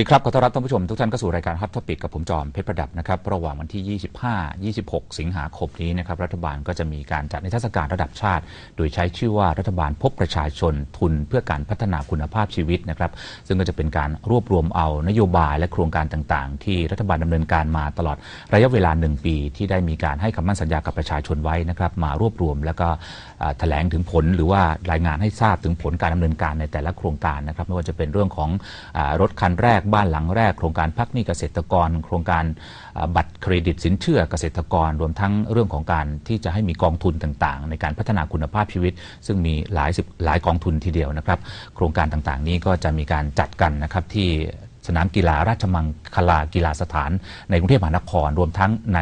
ดีครับ ขอต้อนรับท่านผู้ชมทุกท่านเข้าสู่รายการ Hot Topic กับผมจอมเพชรประดับนะครับ ระหว่างวันที่ 25 26 สิงหาคมนี้นะครับ รัฐบาลก็จะมีการจัดนิทรรศการระดับชาติ โดยใช้ชื่อว่ารัฐบาลพบประชาชนทุนเพื่อการพัฒนาคุณภาพชีวิตนะครับ ซึ่งก็จะเป็นการรวบรวมเอานโยบายและโครงการต่างๆ ที่รัฐบาลดำเนินการมาตลอดระยะเวลาหนึ่งปี ที่ได้มีการให้คำมั่นสัญญากับประชาชนไว้นะครับ มารวบรวมแล้วก็แถลงถึงผลหรือว่ารายงานให้ทราบถึงผลการดำเนินการในแต่ละโครงการนะครับ ไม่ว่าจะเป็นเรื่องของอรถคันแรกบ้านหลังแรก โครงการพักหนี้เกษตรกร โครงการบัตรเครดิตสินเชื่อเกษตรกร รวมทั้งเรื่องของการที่จะให้มีกองทุนต่างๆ ในการพัฒนาคุณภาพชีวิต ซึ่งมีหลายสิบหลายกองทุนทีเดียวนะครับ โครงการต่างๆ นี้ก็จะมีการจัดกันนะครับที่สนามกีฬาราชมังคลากีฬาสถานในกรุงเทพมหานครรวมทั้งใน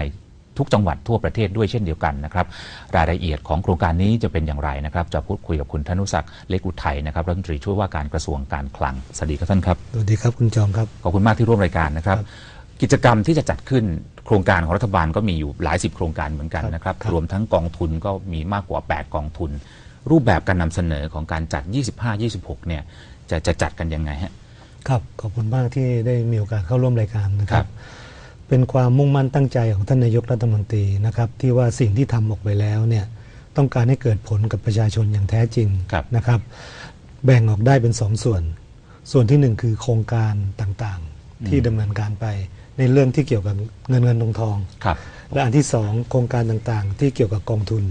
ทุกจังหวัดทั่วประเทศด้วยเช่นเดียวกันนะครับรายละเอียดของโครงการนี้จะเป็นอย่างไรนะครับจะพูดคุยกับคุณธนุศักดิ์เล็กอุทัยนะครับรัฐมนตรีช่วยว่าการกระทรวงการคลังสวัสดีครับท่านครับสวัสดีครับคุณจอมครับขอบคุณมากที่ร่วมรายการนะครับ กิจกรรมที่จะจัดขึ้นโครงการของรัฐบาลก็มีอยู่หลายสิบโครงการเหมือนกันนะครับครับรวมทั้งกองทุนก็มีมากกว่า 8 กองทุน รูปแบบการนำเสนอของการจัด 25-26 เนี่ยจะจะจัดกันยังไงฮะครับขอบคุณมากที่ได้มีโอกาสเข้าร่วมรายการนะคครัรับบ เป็นความมุ่งมั่นตั้งใจของท่านนายกรัฐมนตรีนะครับ ที่ว่าสิ่งที่ทำออกไปแล้วเนี่ยต้องการให้เกิดผลกับประชาชนอย่างแท้จริงครับนะครับ แบ่งออกได้เป็นสองส่วน ส่วนที่หนึ่งคือโครงการต่างๆ ที่ดำเนินการไปในเรื่องที่เกี่ยวกับเงินเงินทองทองครับและอันที่สองโครงการต่างๆ ที่เกี่ยวกับกองทุน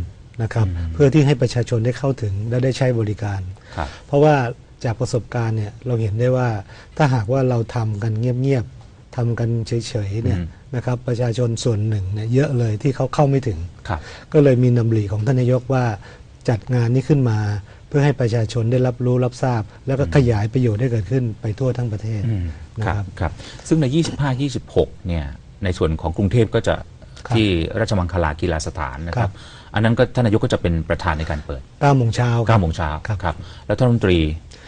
นะครับเพื่อที่ให้ประชาชนได้เข้าถึงและได้ใช้บริการครับเพราะว่าจากประสบการณ์เนี่ยเราเห็นได้ว่าถ้าหากว่าเราทำกันเงียบๆ ทำกันเฉยๆเนี่ยอืมนะครับประชาชนส่วนหนึ่งเนี่ยเยอะเลยที่เขาเข้าไม่ถึงครับก็เลยมีนำริของท่านนายกว่าจัดงานนี้ขึ้นมา เพื่อให้ประชาชนได้รับรู้รับทราบ แล้วก็ขยายประโยชน์ให้เกิดขึ้นไปทั่วทั้งประเทศอืมนะคครัรับบครับซึ่งใน 25-26 เนี่ยในส่วนของกรุงเทพก็จะครับที่ราชมังคลากีฬาสถานนะคครัรับบอันนั้นก็ท่านนายกก็จะเป็นประธานในการเปิด9โมงเช้าครับ9โมงเช้าครับครับ แล้วท่านรัฐมนตรี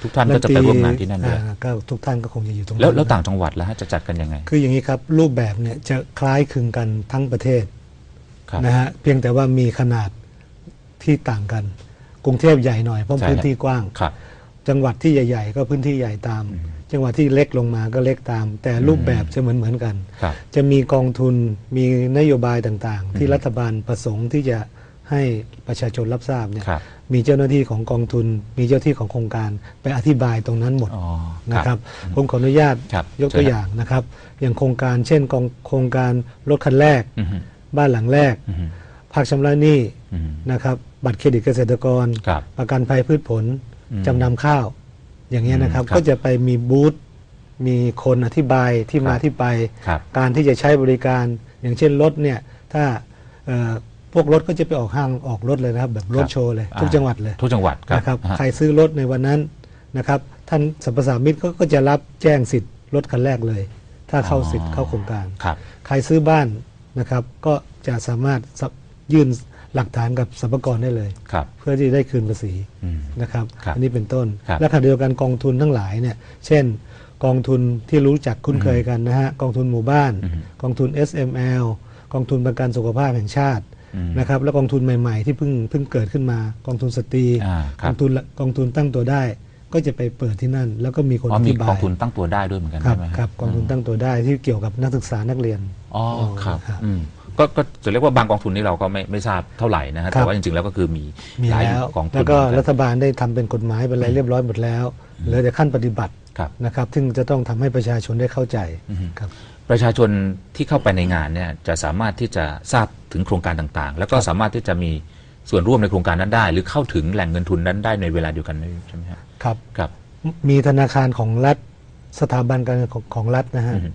ทุกท่านก็จะไปร่วมงานที่นั่นด้วยอ่าก็ทุกท่านก็คงจะอยู่ตรงนั้นแล้วแล้วนะต่างจังหวัดแล้วฮะจะจัดกันยังไง คืออย่างนี้ครับรูปแบบเนี่ยจะคล้ายคลึงกันทั้งประเทศครับนะฮะเพียงแต่ว่ามีขนาดที่ต่างกัน กรุงเทพใหญ่หน่อยเพราะใช่พื้นที่กว้างครับจังหวัดที่ใหญ่ ๆ ก็พื้นที่ใหญ่ตาม จังหวัดที่เล็กลงมาก็เล็กตาม แต่รูปแบบจะเหมือนเหมือนๆกันครับจะมีกองทุนมีนโยบายต่างๆ ที่รัฐบาลประสงค์ที่จะ ให้ประชาชนรับทราบเนี่ยครับมีเจ้าหน้าที่ของกองทุน มีเจ้าที่ของโครงการไปอธิบายตรงนั้นหมดอ๋อนะครับผมขออนุญาตครับยกตัวเชิญครับ อย่างนะครับ อย่างโครงการเช่นกองโครงการรถคันแรก อือฮึบ้านหลังแรก อือฮึภาคชำระหนี้อือฮึ นะครับบัตรเครดิตเกษตรกร ครับประกันภัยพืชผลอืมจำนำข้าว อย่างเงี้ยนะครับ อืมครับก็จะไปมีบูธมีคนอธิบายที่มาครับ ที่ไป ครับ การที่จะใช้บริการ อย่างเช่นรถเนี่ยถ้าเอ่อ พวกรถก็จะไปออกห้างออกรถเลยนะครับ แบบรถครับโชว์เลยอ่าทุกจังหวัดเลยทุกจังหวัดครับนะครับฮะใครซื้อรถในวันนั้นนะครับท่านสรรพสามิตก็ก็จะรับแจ้งสิทธิ์รถคันแรกเลย ถ้าเข้าสิทธิ์เข้าโครงการ ครับ ใครซื้อบ้านนะครับ ก็จะสามารถสยื่นหลักฐานกับสรรพากรได้เลย ครับ เพื่อที่ได้คืนภาษีอืม นะครับ ครับอันนี้เป็นต้น ครับและขณะเดียวกันกองทุนทั้งหลายเนี่ยเช่น กองทุนที่รู้จักคุ้นเคยกันนะฮะกองทุนหมู่บ้าน อืมกองทุน SML กองทุนประกันสุขภาพแห่งชาติอืม นะครับและกองทุนใหม่ ๆ ที่เพิ่งเพิ่งเกิดขึ้นมากองทุนสตรีอ่ากครับองทุนละกองทุนตั้งตัวได้ ก็จะไปเปิดที่นั่น แล้วก็มีคนอ๋ออมีธิบากอยงทุนตั้งตัวได้ด้วยเหมือนกันครับใช่ไหมฮะครับกองทุนตั้งตัวได้ที่เกี่ยวกับนักศึกษานักเรียนอ๋อครับครับอืมก็ก็จะเรียกว่าบางกองทุนนี่เราก็ไม่ไม่ทราบเท่าไหร่นะฮะครัแต่บว่าจริงๆแล้วก็คือมีมีหลายแล้วกองทุนแล้วก็เหมือนรันฐบาลได้ทำเป็นกฎหมายเป็นอะไรเรียบร้อยหมดแล้วเหลือแต่ขั้นปฏิบัติครับนะครับ ซึ่งจะต้องทำให้ประชาชนได้เข้าใจอือฮึครับ ประชาชนที่เข้าไปในงานเนี่ยจะสามารถที่จะทราบถึงโครงการต่างๆ แล้วก็สามารถที่จะมีส่วนร่วมในโครงการนั้นได้ หรือเข้าถึงแหล่งเงินทุนนั้นได้ในเวลาเดียวกันด้วยใช่ไหมครับครับครับ มีธนาคารของรัฐสถาบันการเงินของของรัฐนะฮะอืม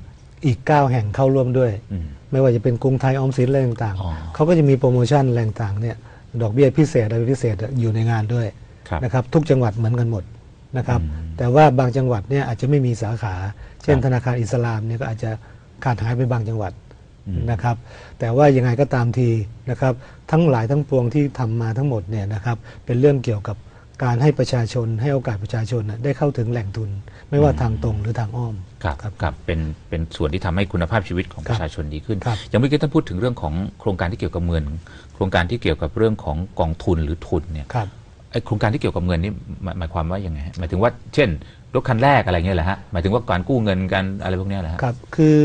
อีก 9 แห่งเข้าร่วมด้วยอืมไม่ว่าจะเป็นกรุงไทยออมสินอะไรต่างอ๋อๆเขาก็จะมีโปรโมชั่นแรงต่างๆเนี่ยดอกเบี้ยพิเศษอะไรพิเศษอยู่ในงานด้วยครับนะครับทุกจังหวัดเหมือนกันหมดนะครับอืมแต่ว่าบางจังหวัดเนี่ยอาจจะไม่มีสาขา เช่นครับธนาคารอิสลามเนี่ยก็อาจจะ ขาดหายไปบางจังหวัดอืมนะครับ แต่ว่ายังไงก็ตามทีนะครับ ทั้งหลายทั้งปวงที่ทำมาทั้งหมดเนี่ยนะครับ เป็นเรื่องเกี่ยวกับการให้ประชาชนให้โอกาสประชาชนน่ะได้เข้าถึงแหล่งทุน ไม่ว่าทางตรงหรือทางอ้อมครับครับครับเป็นเป็นส่วนที่ทำให้คุณภาพชีวิตของคปรับระชาชนดีขึ้นครับอย่างเมื่อกี้ท่านพูดถึงเรื่องของโครงการที่เกี่ยวกับเงิน โครงการที่เกี่ยวกับเรื่องของกองทุนหรือทุนเนี่ยครับไอโครงการที่เกี่ยวกับเงินนี่หมายหมายความว่ายังไงฮะหมายถึงว่า เช่น รถคันแรกอะไรเงี้ยแหละฮะหมายถึงว่าการกู้เงินกันอะไรพวกเนี้ยแหละฮะครับ คือ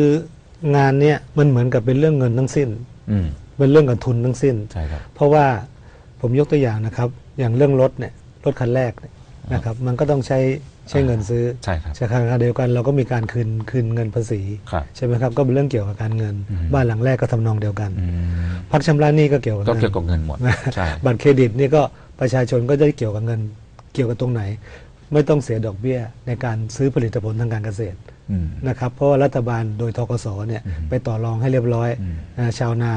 งานเนี่ยมันเหมือนกับเป็นเรื่องเงินทั้งสิ้น อืมเป็นเรื่องกับทุนทั้งสิ้น ใช่ครับ เพราะว่าผมยกตัวอย่างนะครับ อย่างเรื่องรถเนี่ยรถคันแรกเนี่ยนะครับ มันก็ต้องใช้ใช้เงินซื้อใช่ครับ ใช่ขณะเดียวกันเราก็มีการคืนคืนเงินภาษี ครับ ใช่ไหมครับ ก็เป็นเรื่องเกี่ยวกับการเงิน อืม บ้านหลังแรกก็ทำนองเดียวกัน อืมพักชำระหนี้ก็เกี่ยวกับก็เงิน เกี่ยวกับเงินหมดนะใช่ บัตรเครดิตนี่ก็ประชาชนก็จะเกี่ยวกับเงินเกี่ยวกับตรงไหน ไม่ต้องเสียดอกเบี้ยในการซื้อผลิตผลทางการเกษตรอืมนะครับเพราะว่ารัฐบาลโดยทกสเนี่ยอืมไปต่อรองให้เรียบร้อยอืมนะชาวนา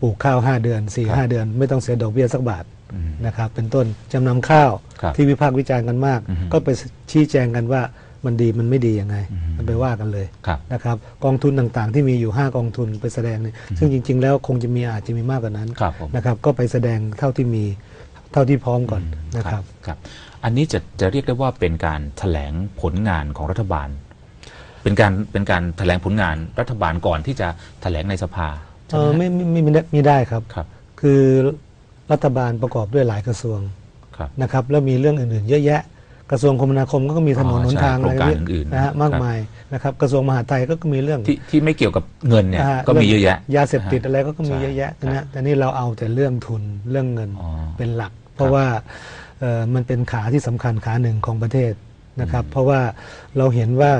ปลูกข้าว 5 เดือน4ครับ5เดือน ไม่ต้องเสียดอกเบี้ยสักบาทอืมนะครับเป็นต้นจำนำข้าวครับที่วิพากษ์วิจารณ์กันมากอือฮึก็ไปชี้แจงกันว่ามันดีมันไม่ดียังไงอือฮึมันไปว่ากันเลยครับนะครับกองทุนต่างๆ ที่มีอยู่ 5 กองทุนไปแสดงเนี่ยซึ่งจริง ๆ แล้วคงจะมีอาจจะมีมากกว่านั้นครับผมนะครับก็ไปแสดงเท่าที่มี เท่าที่พร้อมก่อนนะครับครับ อันนี้จะจะเรียกได้ว่าเป็นการแถลงผลงานของรัฐบาล เป็นการเป็นการแถลงผลงานรัฐบาลก่อนที่จะแถลงในสภาเอใช่ไหมอฮะไม่ไม่ไม่ไม่ได้ไม่ได้ครับครับ คือรัฐบาลประกอบด้วยหลายกระทรวงครับนะครับ แล้วมีเรื่องอื่นๆ เยอะแยะ กระทรวงคมนาคมก็มีถนนอ๋อหนใช่ทางโครงการอื่นๆนะฮะครับมากมายนะครับกระทรวงมหาดไทยก็มีเรื่องที่ที่ไม่เกี่ยวกับเงินเนี่ยนะฮะก็มีเยอะแยะยาเสพติดอะไรก็ก็มีใช่เยอะแยะครับนะฮะแต่นี่เราเอาแต่เรื่องทุนเรื่องเงินอ๋อเป็นหลัก เพราะว่าเอ่อมันเป็นขาที่สำคัญขาหนึ่งของประเทศนะครับ เพราะว่าเราเห็นว่า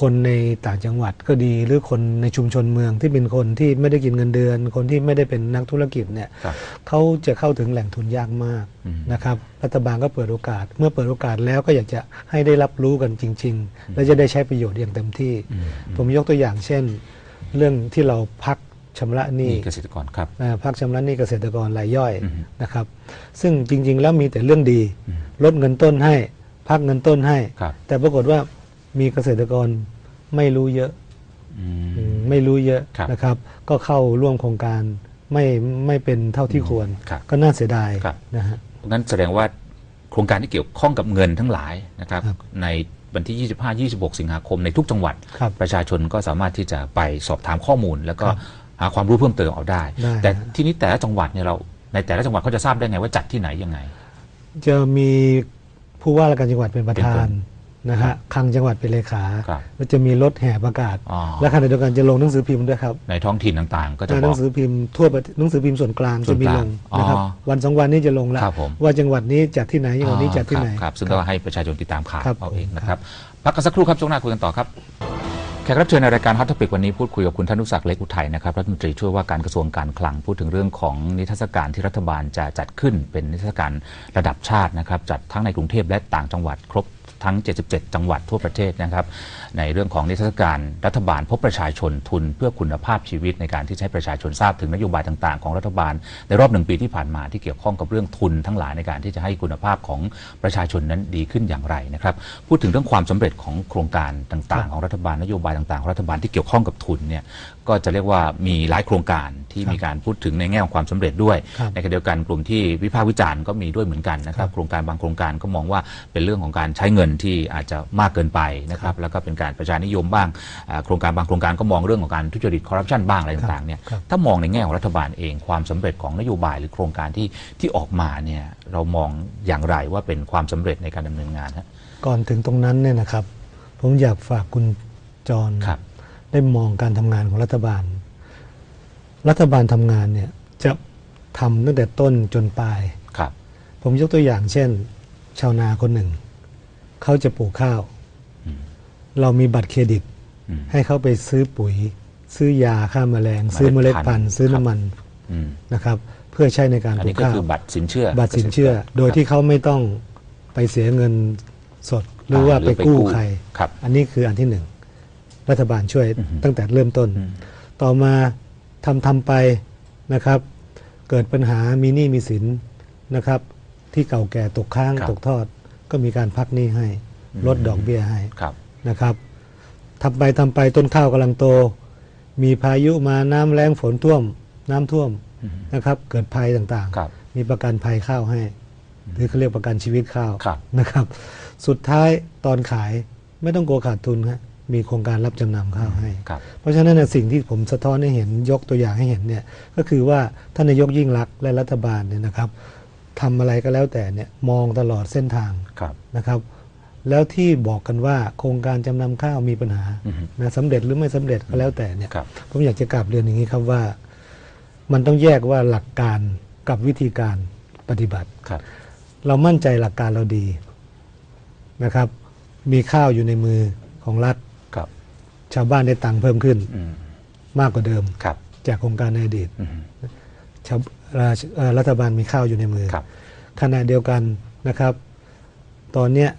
คนในต่างจังหวัดก็ดี หรือคนในชุมชนเมืองที่เป็นคนที่ไม่ได้กินเงินเดือน คนที่ไม่ได้เป็นนักธุรกิจเนี่ยครับเขาจะเข้าถึงแหล่งทุนยากมากอืมนะครับรัฐบาลก็เปิดโอกาส เมื่อเปิดโอกาสแล้วก็อยากจะให้ได้รับรู้กันจริง ๆ และจะได้ใช้ประโยชน์อย่างเต็มที่อืมผมยกตัวอย่างเช่น เรื่องที่เราพักชำระหนี้นี่เกษตรกรครับอ่าพักชำระหนี้เกษตรกรรายย่อยอือฮึนะครับ ซึ่งจริง ๆ แล้วมีแต่เรื่องดีอืมลดเงินต้นให้ พักเงินต้นให้ครับแต่ปรากฏว่า มีเกษตรกรไม่รู้เยอะอืม อืมไม่รู้เยอะครับนะครับ ก็เข้าร่วมโครงการไม่ไม่เป็นเท่าที่ควร ครับก็น่าเสียดายครับ นะฮะ งั้นแสดงว่าโครงการที่เกี่ยวข้องกับเงินทั้งหลายนะครับ ครับในวันที่ 25 26 สิงหาคมในทุกจังหวัด ครับประชาชนก็สามารถที่จะไปสอบถามข้อมูล แล้วก็ครับหาความรู้เพิ่มเติมเอาได้ ได้แต่ที่นี้แต่ละจังหวัดเนี่ยเราในแต่ละจังหวัดเขาจะทราบได้ไงว่าจัดที่ไหนยังไง จะมีผู้ว่าราชการจังหวัดเป็นประธาน นะครัฮะบคลังจังหวัดเป็นเลขาครับแล้วจะมีรถแห่ประกาศ อ๋อ และขณะเดียวกันจะลงหนังสือพิมพ์ด้วยครับในท้องถิ่นต่างๆ ก็จะหบนัอก งสือพิมพ์ทั่วประเทศหนังสือพิมพ์ส่วนกลางส่วจะนมีกลางลงนะครับ อ๋อวันสองวันนี้จะลงแล้วครับผม ว่าจังหวัดนี้จัดที่ไหนจังหวัดนี้จัดที่ไหน ครับครับซึ่งก็ให้ประชาชนติดตามข่าวครับ เอาเองนะครับ พักกันสักครู่ครับช่วงหน้าคุยกันต่อครับ แขกรับเชิญในรายการฮอต t ปิกวันนี้พูดคุยกับคุณธนุศักดิ์เล็กอุทัยนะครับรัฐมนตรีช่วยว่าการกระทรวงการคลังพูดถึงเรื่องของนิทรรศการที่รัฐบาลจะจัดขึ้นเป็นนิทรรศการระดับชาตินะครับจัดทั้งในกรุงเทพและต่างจังหวัดครบ ทั้ง 77 จังหวัดทั่วประเทศนะครับ ในเรื่องของนิทรรศการรัฐบาลพบประชาชนทุนเพื่อคุณภาพชีวิตในการที่ให้ประชาชนทราบถึงนโยบายต่างๆ ของรัฐบาล ในรอบหนึ่งปีที่ผ่านมาที่เกี่ยวข้องกับเรื่องทุนทั้งหลายในการที่จะให้คุณภาพของประชาชนนั้นดีขึ้นอย่างไรนะครับ พูดถึงเรื่องความสำเร็จของโครงการต่างๆ ของรัฐบาลนโยบายต่างๆของรัฐบาลที่เกี่ยวข้องกับทุนเนี่ยก็จะเรียกว่ามีหลายโครงการ ที่มีการพูดถึงในแง่ของความสำเร็จด้วยครับในขณะเดียวกันกลุ่มที่วิพากษ์วิจารณ์ก็มีด้วยเหมือนกันนะครับ โครงการบางโครงการก็มองว่าเป็นเรื่องของการใช้เงินที่อาจจะมากเกินไปนะครับ แล้วก็เป็นการประชานิยมบ้างอ่าโครงการบางโครงการก็มองเรื่องของการทุจริตคอร์รัปชันบ้างอะไรต่างๆเนี่ยครับถ้ามองในแง่ของรัฐบาลเองความสำเร็จของนโยบายหรือโครงการที่ที่ออกมาเนี่ยเรามองอย่างไรว่าเป็นความสำเร็จในการดำเนินงานฮะก่อนถึงตรงนั้นเนี่ยนะครับ ผมอยากฝากคุณจรครับได้มองการทำงานของรัฐบาล รัฐบาลทำงานเนี่ยจะทำตั้งแต่ต้นจนปลาย ครับ ผมยกตัวอย่างเช่น ชาวนาคนหนึ่ง เขาจะปลูกข้าว อืม เรามีบัตรเครดิต อืม ให้เขาไปซื้อปุ๋ย ซื้อยาฆ่าแมลง ซื้อเมล็ดพันธุ์ซื้อน้ำมันอืมนะครับเพื่อใช้ในการอันปลูนี้กก็ข้าว คือบัตรสินเชื่อบัตรสินเชื่อ โดยที่เขาไม่ต้องไปเสียเงินสดหรือว่าไปกู้ใคร ครับ อันนี้คืออันที่หนึ่งรัฐบาลช่วยอือฮึตั้งแต่เริ่มต้น อืม ต่อมา ทำทำไปนะครับ เกิดปัญหามีหนี้มีสินนะครับ ที่เก่าแก่ตกค้างครับตกทอด ก็มีการพักหนี้ให้ลดดอกเบี้ยให้ครับ นะครับทำไปทำไปต้นข้าวกำลังโต มีพายุมาน้ำแรงฝนท่วม น้ำท่วมอืมนะครับ เกิดภัยต่างครับ ๆ มีประกันภัยข้าวให้ หรือเขาเรียกประกันชีวิตข้าวครับ นะครับ สุดท้ายตอนขายไม่ต้องกลัวขาดทุนครับ มีโครงการรับจำนำข้าวให้ ครับ เพราะฉะนั้นเนยสิ่งที่ผมสะท้อนให้เห็นยกตัวอย่างให้เห็นเนี่ยก็คือว่าท่านนายกยิ่งรักษณ์และรัฐบาลเนี่ยนะครับทำอะไรก็แล้วแต่เนี่ยมองตลอดเส้นทางครับ นะครับ แล้วที่บอกกันว่าโครงการจำนำข้าวมีปัญหาอือฮึ นะสำเร็จหรือไม่สำเร็จก็แล้วแต่เนี่ย ครับ ผมอยากจะกลับเรียนอย่างนี้ครับว่า มันต้องแยกว่าหลักการกับวิธีการปฏิบัติ ครับ เรามั่นใจหลักการเราดีนะครับ มีข้าวอยู่ในมือของรัฐครับ ชาวบ้านได้ตังค์เพิ่มขึ้นอืมมากกว่าเดิมครับจากโครงการในอดีตอืมชาวเอ่อเอ่อรัฐบาลมีข้าวอยู่ในมือครับขณะเดียวกันนะครับ ตอนเนี้ย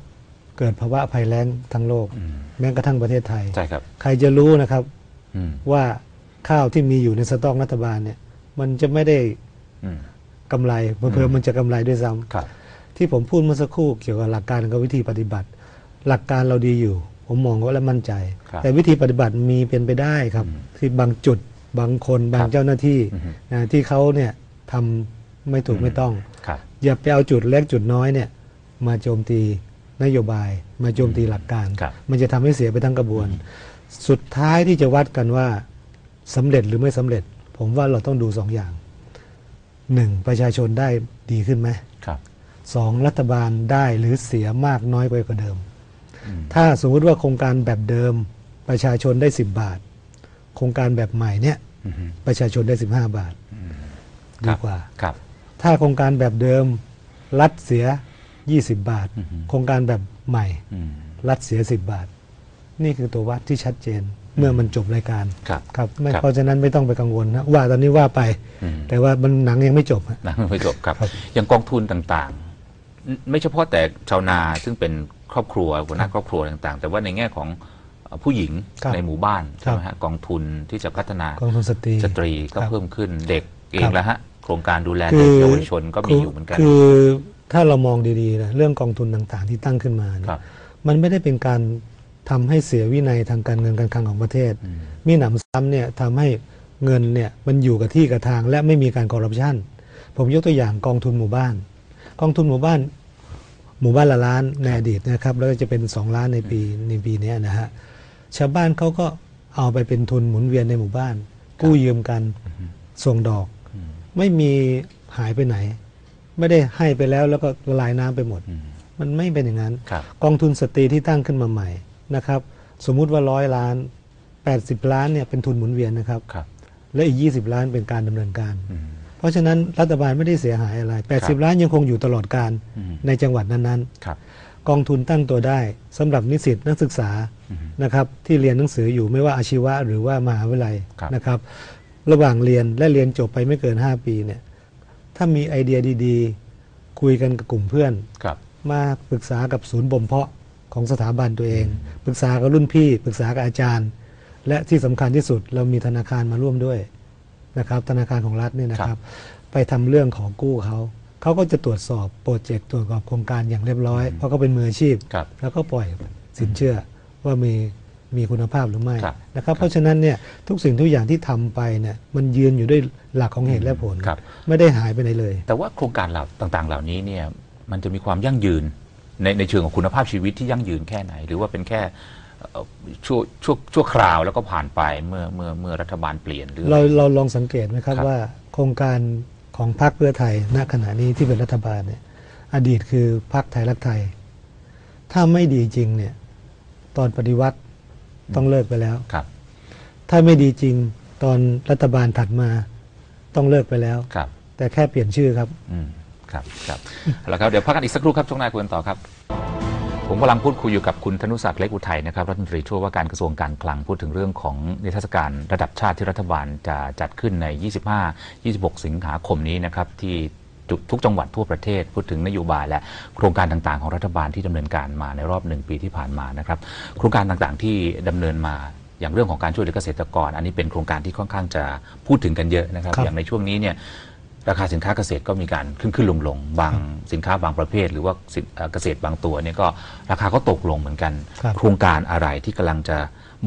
เกิดภาวะภัยแล้งทั้งโลกอืมแม้กระทั่งประเทศไทยใช่ครับ ใครจะรู้นะครับอืมว่าข้าวที่มีอยู่ในสต็อกรัฐบาลเนี่ย มันจะไม่ได้อืมกำไรเพิ่มมันจะกำไรด้วยซ้ำครับที่ผมพูดเมื่อสักครู่เกี่ยวกับหลักการกับวิธีปฏิบัติ หลักการเราดีอยู่ ผมมองว่าและมั่นใจ ครับแต่วิธีปฏิบัติมีเป็นไปได้ครับอืมที่บางจุดบางคนบางครับเจ้าหน้าที่อือฮึ นะที่เขาเนี่ยทำไม่ถูกอืมไม่ต้อง ครับ อย่าไปเอาจุดเล็กจุดน้อยเนี่ยมาโจมตีนโยบาย มาโจมตีหลักการ ครับ มันจะทำให้เสียไปทั้งกระบวน สุดท้ายที่จะวัดกันว่าสำเร็จหรือไม่สำเร็จ ผมว่าเราต้องดูสองอย่างหนึ่งประชาชนได้ดีขึ้นไหมครับ สองรัฐบาลได้หรือเสียมากน้อยไปกว่าเดิมอืม ถ้าสมมุติว่าโครงการแบบเดิมประชาชนได้ 10 บาท โครงการแบบใหม่เนี่ยอืมประชาชนได้ 15 บาทคดีรับกว่าครับ ถ้าโครงการแบบเดิมรัฐเสีย 20 บาทอือฮึโครงการแบบใหม่อืมรัฐเสีย 10 บาท นี่คือตัววัดที่ชัดเจนเมื่อมันจบรายการครับครับไม่ครับเพราะฉะนั้นไม่ต้องไปกังวลนะว่าตอนนี้ว่าไปอืมแต่ว่ามันหนังยังไม่จบฮะนะไม่จบครับครับ อย่างกองทุนต่างๆ ไม่เฉพาะแต่ชาวนาซึ่งเป็นค รอบครัวหัวหน้าครอบครัวต่างๆ แต่ว่าในแง่ของเอ่อผู้หญิงครับในหมู่บ้านครับใช่ไหมฮะกองทุนที่จะพัฒนากองทุนสตรีสตรีก็ครับเพิ่มขึ้นเด็กเอครังบแล้วฮะโครงการดูแลคืเด็กอเยาวชนก็มีอยู่เหมือนกัน คือถ้าเรามองดีๆนะเรื่องกองทุนต่างๆ ที่ตั้งขึ้นมาเนี่ยครับ มันไม่ได้เป็นการทำให้เสียวินัยทางการเงินการคลังของประเทศ อืม มีหนำซ้ำเนี่ยทำให้เงินเนี่ยมันอยู่กับที่กับทางและไม่มีการคอร์รัปชันผมยกตัวอย่างกองทุนหมู่บ้าน กองทุนหมู่บ้าน หมู่บ้านละล้านในอดีตนะครับแล้วก็จะเป็นสองล้านในปีในปีเนี้ยนะฮะชาวบ้านเขาก็เอาไปเป็นทุนหมุนเวียนในหมู่บ้าน กู้ยืมกันส่งดอกอืมไม่มีหายไปไหน ไม่ได้ให้ไปแล้วแล้วก็ละลายน้ำไปหมดอืมมันไม่เป็นอย่างนั้นครับกองทุนสตรีที่ตั้งขึ้นมาใหม่นะครับ สมมุติว่าร้อยล้าน 80 ล้านเนี่ยเป็นทุนหมุนเวียนนะครับครับและอีก 20 ล้านเป็นการดำเนินการอืม เพราะฉะนั้นรัฐบาลไม่ได้เสียหายอะไร 80 ล้านยังคงอยู่ตลอดการอืมในจังหวัดนั้นครับๆกองทุนตั้งตัวได้สำหรับนิสิตนักศึกษาอืมนะครับที่เรียนหนังสืออยู่ไม่ว่าอาชีวะหรือว่ามหาวิทยาลัยครับนะครับ ระหว่างเรียนและเรียนจบไปไม่เกิน 5 ปีเนี่ยถ้ามีไอเดียดีๆ คุยกันกับกลุ่มเพื่อนครับมาปรึกษากับศูนย์บ่มเพาะของสถาบันตัวเอง ปรึกษากับรุ่นพี่ ปรึกษากับอาจารย์ และที่สำคัญที่สุดเรามีธนาคารมาร่วมด้วย นะครับธนาคารของรัฐเนี่ยนะครับ ไปทำเรื่องของกู้เขาเขาก็จะตรวจสอบโปรเจกต์ตรวจสอบโครงการอย่างเรียบร้อย เพราะเขาเป็นมืออาชีพครับแล้วก็ปล่อยสินเชื่อว่ามีมีคุณภาพหรือไม่ครับนะครับ เพราะฉะนั้นเนี่ยทุกสิ่งทุกอย่างที่ทำไปเนี่ยมันยืนอยู่ด้วยหลักของเหตุและผลครับไม่ได้หายไปไหนเลย แต่ว่าโครงการเหล่าต่าง ๆ เหล่านี้เนี่ยมันจะมีความยั่งยืนในในเชิงของคุณภาพชีวิตที่ยั่งยืนแค่ไหน หรือว่าเป็นแค่เอ่อ ชั่วชั่วชั่วคราวแล้วก็ผ่านไปเมื่อเมื่อเมื่อรัฐบาลเปลี่ยนหรือเราเราลองสังเกตไหมครับครับว่าโครงการของพรรคเพื่อไทยณขณะนี้ที่เป็นรัฐบาลเนี่ยอดีตคือพรรคไทยรักไทย ถ้าไม่ดีจริงเนี่ยตอนปฏิวัติต้องเลิกไปแล้วครับ ถ้าไม่ดีจริงตอนรัฐบาลถัดมาต้องเลิกไปแล้วครับ แต่แค่เปลี่ยนชื่อครับอืมครับครับเอาละครับเดี๋ยวพักกันอีกสักครู่ครับช่วงหน้าคุยกันต่อครับ ผมกำลังพูดคุยอยู่กับคุณธนุศักดิ์เล็กอุทัยนะครับรัฐมนตรีช่วยว่าการกระทรวงการคลังพูดถึงเรื่องของนิทรรศการระดับชาติที่รัฐบาลจะจัดขึ้นใน 25-26 สิงหาคมนี้นะครับที่ทุกทุกจังหวัดทั่วประเทศ พูดถึงนโยบายและโครงการต่างๆ ของรัฐบาลที่ดำเนินการมาในรอบหนึ่งปีที่ผ่านมานะครับโครงการต่างๆที่ดำเนินมาอย่างเรื่องของการช่วยเหลือเกษตรกร อันนี้เป็นโครงการที่ค่อนข้างจะพูดถึงกันเยอะนะครับครับอย่างในช่วงนี้เนี่ย ราคาสินค้าเกษตรก็มีการขึ้นขึ้นลงลงบางสินค้าบางประเภท หรือว่าสินเอ่อเกษตรบางตัวเนี่ยก็ราคาก็ตกลงเหมือนกันครับโครงการอะไรที่กำลังจะ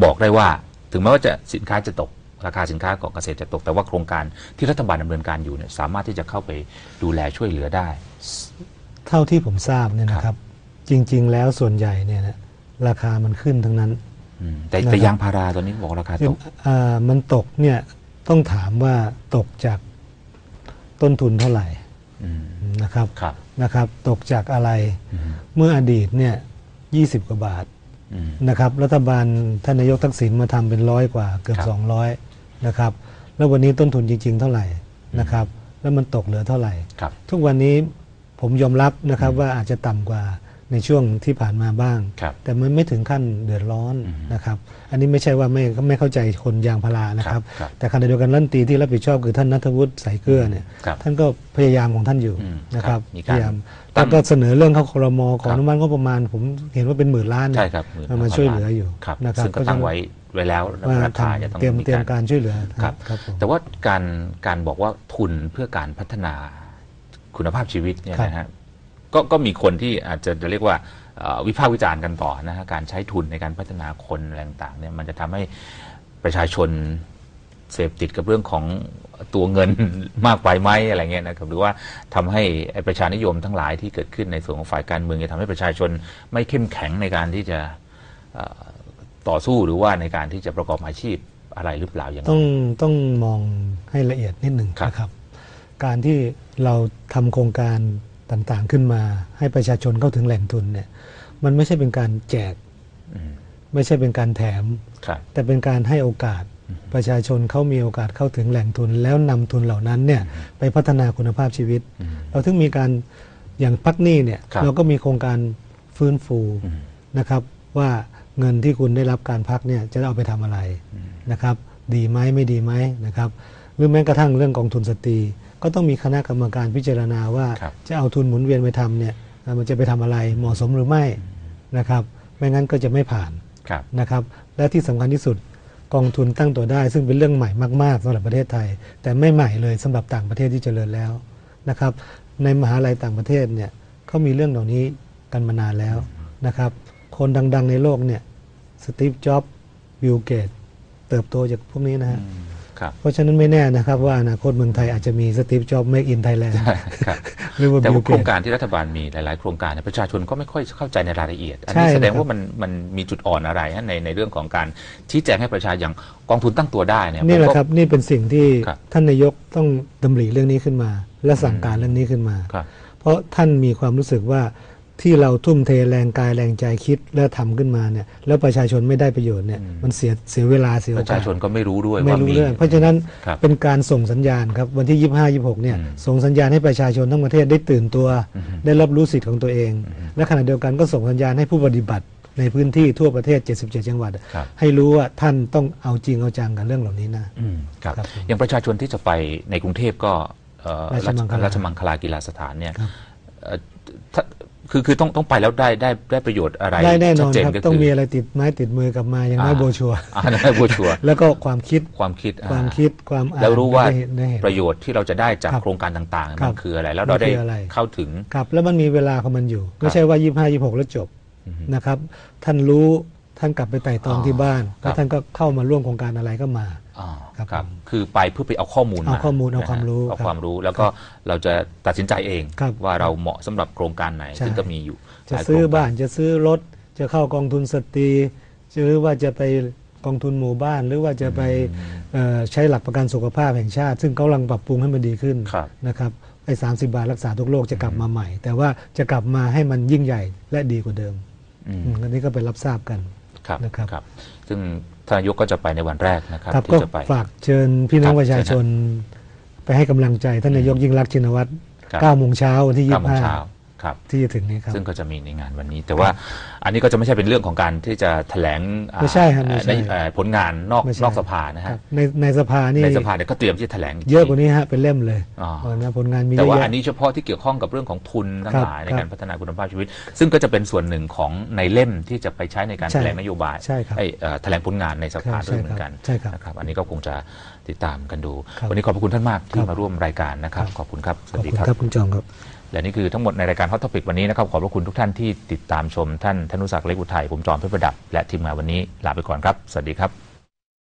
บอกได้ว่า ถึงแม้ว่าจะสินค้าจะตกราคาสินค้าของเกษตรจะตกแต่ว่าโครงการที่รัฐบาลดำเนินการอยู่เนี่ยสามารถที่จะเข้าไปดูแลช่วยเหลือได้ เท่าที่ผมทราบเนี่ยนะครับ จริง ๆ แล้วส่วนใหญ่เนี่ยนะราคามันขึ้นทั้งนั้นอืมแต่นะครับแต่ยางพาราตอนนี้บอกราคาตกอ่ามันตกเนี่ยต้องถามว่าตกจาก ต้นทุนเท่าไหร่อืมนะครับครับนะครับ ตกจากอะไรอืมเมื่ออดีตเนี่ยยีกว่าบาทอืมนะครับรัฐบาลท่านนายกทักษิณมาทำเป็นร้อยกว่าเกือบครับสองร้อยนะครับแล้ววันนี้ต้นทุนจริง ๆ เท่าไหร่นะครับ แล้วมันตกเหลือเท่าไหร่ครับทุกวันนี้ผมยอมรับนะครับว่าอาจจะต่ำกว่า ในช่วงที่ผ่านมาบ้าง ครับแต่มันไม่ถึงขั้นเดือดร้อนอืมนะครับ อันนี้ไม่ใช่ว่าไม่ไม่เข้าใจคนยางพารานะครับ ครับแต่ขณะเดียวกันรัฐมนตรีที่รับผิดชอบคือท่านนัทวุฒิสายเกลือเนี่ยครับท่านก็พยายามของท่านอยู่อืมนะครับครับมีพการยายามตั้แล้งวก็เสนอเรื่องเข้าครมขอครับ อนุมัติงบประมาณ ผมเห็นว่าเป็นหมื่นล้านเนี่ยใช่ครับหมื่นเอามาช่วยเหลืออยู่ครับนะครับซึ่งก็ตั้งไว้ไว้แล้วว่าราคาจะทำต้องเตรียมมีเตรียมการการช่วยเหลือครับ ครับผม แต่ว่าการการบอกว่าทุนเพื่อการพัฒนาคุณภาพชีวิตเนี่ยครับ นะฮะ ก็ก็มีคนที่อาจจะเรียกว่าเอ่อวิพากษ์วิจารณ์กันต่อนะฮะการใช้ทุนในการพัฒนาคนอะไรต่างๆเนี่ยมันจะทำให้ประชาชนเสพติดกับเรื่องของตัวเงินมากไปไหมอะไรเงี้ยนะครับหรือว่าทำให้ไอ้ประชานิยมทั้งหลายที่เกิดขึ้นในส่วนของฝ่ายการเมืองจะทำให้ประชาชนไม่เข้มแข็งในการที่จะเอ่อต่อสู้หรือว่าในการที่จะประกอบอาชีพอะไรหรือเปล่าอย่างไรต้องต้องมองให้ละเอียดนิดหนึ่งครับนะครับ การที่เราทำโครงการ ต่างๆขึ้นมา ให้ประชาชนเข้าถึงแหล่งทุนเนี่ยมันไม่ใช่เป็นการแจกอืมไม่ใช่เป็นการแถมครับแต่เป็นการให้โอกาสประชาชนเขามีโอกาสเข้าถึงแหล่งทุน แล้วนำทุนเหล่านั้นเนี่ยไปพัฒนาคุณภาพชีวิตอืมเราถึงมีการอย่างพักหนี้เนี่ยครับเราก็มีโครงการฟื้นฟูอืมนะครับว่าเงินที่คุณได้รับการพักเนี่ยจะเอาไปทำอะไรนะครับ ดีไหมไม่ดีไหมนะครับ หรือแม้กระทั่งเรื่องกองทุนสตรี ก็ต้องมีคณะกรรมการพิจารณาว่าครับจะเอาทุนหมุนเวียนไปทำเนี่ยเอ่อมันจะไปทำอะไรเหมาะสมหรือไม่นะครับไม่งั้นก็จะไม่ผ่านครับนะครับและที่สำคัญที่สุดกองทุนตั้งตัวได้ ซึ่งเป็นเรื่องใหม่มาก ๆสำหรับประเทศไทย แต่ไม่ใหม่เลยสำหรับต่างประเทศที่เจริญแล้วนะครับในมหาลัยต่างประเทศเนี่ยเขามีเรื่องเหล่านี้กันมานานแล้วนะครับคนดัง ๆ ในโลกเนี่ยสตีฟจ็อบส์บิลเกตเติบโตจากพวกนี้นะฮะอืมครับ เพราะฉะนั้นไม่แน่นะครับว่าอนาคตเมืองไทยอาจจะมีสตีฟจ็อบส์เมกอินไทยแลนด์ครับหรือว่าแต่บิลว่าเกโครงตการที่รัฐบาลมีหลาย ๆ โครงการเนี่ยประชาชนก็ไม่ค่อยเข้าใจในรายละเอียด อันใช่นี้แสดงนะครับว่ามันมันมีจุดอ่อนอะไรฮะในในเรื่องของการชี้แจงให้ประชาอย่างกองทุนตั้งตัวได้เนี่ยนี่แหละผมก็ครับนี่เป็นสิ่งที่ครับท่านนายกต้องดำริเรื่องนี้ขึ้นมา และสั่งการเรื่องนี้ขึ้นมาครับเพราะท่านมีความรู้สึกว่า ที่เราทุ่มเทแรงกายแรงใจคิดและทำขึ้นมาเนี่ยแล้วประชาชนไม่ได้ประโยชน์เนี่ยมันเสียเสียเวลาเสียปโอระชากาสชนก็ไม่รู้ด้วยไม่ว่ารู้มีเรื่องเพราะฉะนั้นครับเป็นการส่งสัญญาณครับวันที่ 25 26เนี่ยอืมส่งสัญญาณให้ประชาชนทั้งประเทศได้ตื่นตัว ได้รับรู้สิทธิ์ของตัวเอง และขณะเดียวกันก็ส่งสัญญาณให้ผู้ปฏิบัติในพื้นที่ทั่วประเทศ 77 จังหวัดครับให้รู้ว่าท่านต้องเอาจริงเอาจังกับเรื่องเหล่านี้นะอืมครับครับผมอย่างประชาชนที่จะไปในกรุงเทพก็เอ่อราชมังคลาราชมังคลากีฬาสถานเนี่ย ครับเอ่อถ้าคือคือต้องต้องไปแล้วได้ได้ได้ประโยชน์อะไรได้แน่นชัอดนเจนครับก็ต้องคือมีอะไรติดไม้ติดมือกลับมาอย่างน้อยอ่าโบรชัวร์อ่าได้บัวชัวร์แล้วก็ความคิดความคิดอ่ความคิดความอ่านแล้วรู้ว่าได้เห็นได้เห็นประโยชน์ที่เราจะได้จากครับโครงการต่างๆครัมับนคืออะไร แล้วเราได้มันคืออะไรเข้าถึงครับแล้วมันมีเวลาของมันอยู่ ไม่ใช่ว่า 25 26 แล้วจบอือฮึนะครับ ท่านรู้ ท่านกลับไปไต่ตองอ๋อที่บ้านครับ แล้วท่านก็เข้ามาร่วมโครงการอะไรก็มา อ่าครับครับ ผมคือไปเพื่อไปเอาข้อมูลเอามาข้อมูลเอานะฮะความรู้เอาครับความรู้แล้วก็เราจะตัดสินใจเองครับว่าเราเหมาะสำหรับโครงการไหน ใช่ ซึ่งก็มีอยู่จะหลยซื้อโครงกร บ้านจะซื้อรถจะเข้ากองทุนสตรีหรือว่าจะไปกองทุนหมู่บ้าน หรือว่าจะไปเอ่อใช้หลักประกันสุขภาพแห่งชาติ ซึ่งเขากำลังปรับปรุงให้มันดีขึ้นครับนะครับไอ้สาบาทรักษาทุกโรคจะกลับมาใหม่ แต่ว่าจะกลับมาให้มันยิ่งใหญ่และดีกว่าเดิมอืม อืมอันนี้ก็ไปรับทราบกัน ครับนะครับครับ ซึ่งท่านนายกก็จะไปในวันแรกนะครับครับที่ก็จะไป ฝากเชิญพี่น้องครับประชาชน ไปให้กำลังใจท่านนายกยิ่งรักษณ์ชินวัตรครับ 9โมงเช้าวันที่ เก้าโมงเช้า ครับที่จะถึงนี้ครับ ซึ่งก็จะมีในงานวันนี้ แต่ว่าอันนี้ก็จะไม่ใช่เป็นเรื่องของการที่จะแถลงอ่าไม่ใช่ครับไม่ใช่เอ่อผลงานนอกไม่ใช่นอกสภานะครัฮะบในในสภานี่ในสภาเนี่ยก็เตรียมที่จะแถลง เยอะกว่านี้ฮะเป็นเล่มเลยอ๋อเออนะผลงานมีเยแต่อะว่าแยะอันนี้เฉพาะที่เกี่ยวข้องกับเรื่องของทุนทั้งครับหลายในครับการพัฒนาคุณภาพชีวิต ซึ่งก็จะเป็นส่วนหนึ่งของในเล่มที่จะไปใช้ในการใช่แถลงนโยบายใช่ครับเอ้ยเอ่อแถลงผลงานในสภาใช่ด้วยเหมือนกันใช่ครับนะครับอันนี้ก็คงจะติดตามกันดูครับวันนี้ขอบพระคุณท่านมากที่ครับมาร่วมรายการนะครับครับขอบคุณครับสขอวับสดีคุณครับครับคุณจองครับ และนี่คือทั้งหมดในรายการ Hot Topic วันนี้นะครับ ขอบพระคุณทุกท่านที่ติดตามชมท่านธนุศักดิ์เล็กอุทัยผมจอมเพชรประดับ และทีมงานวันนี้ลาไปก่อนครับ สวัสดีครับ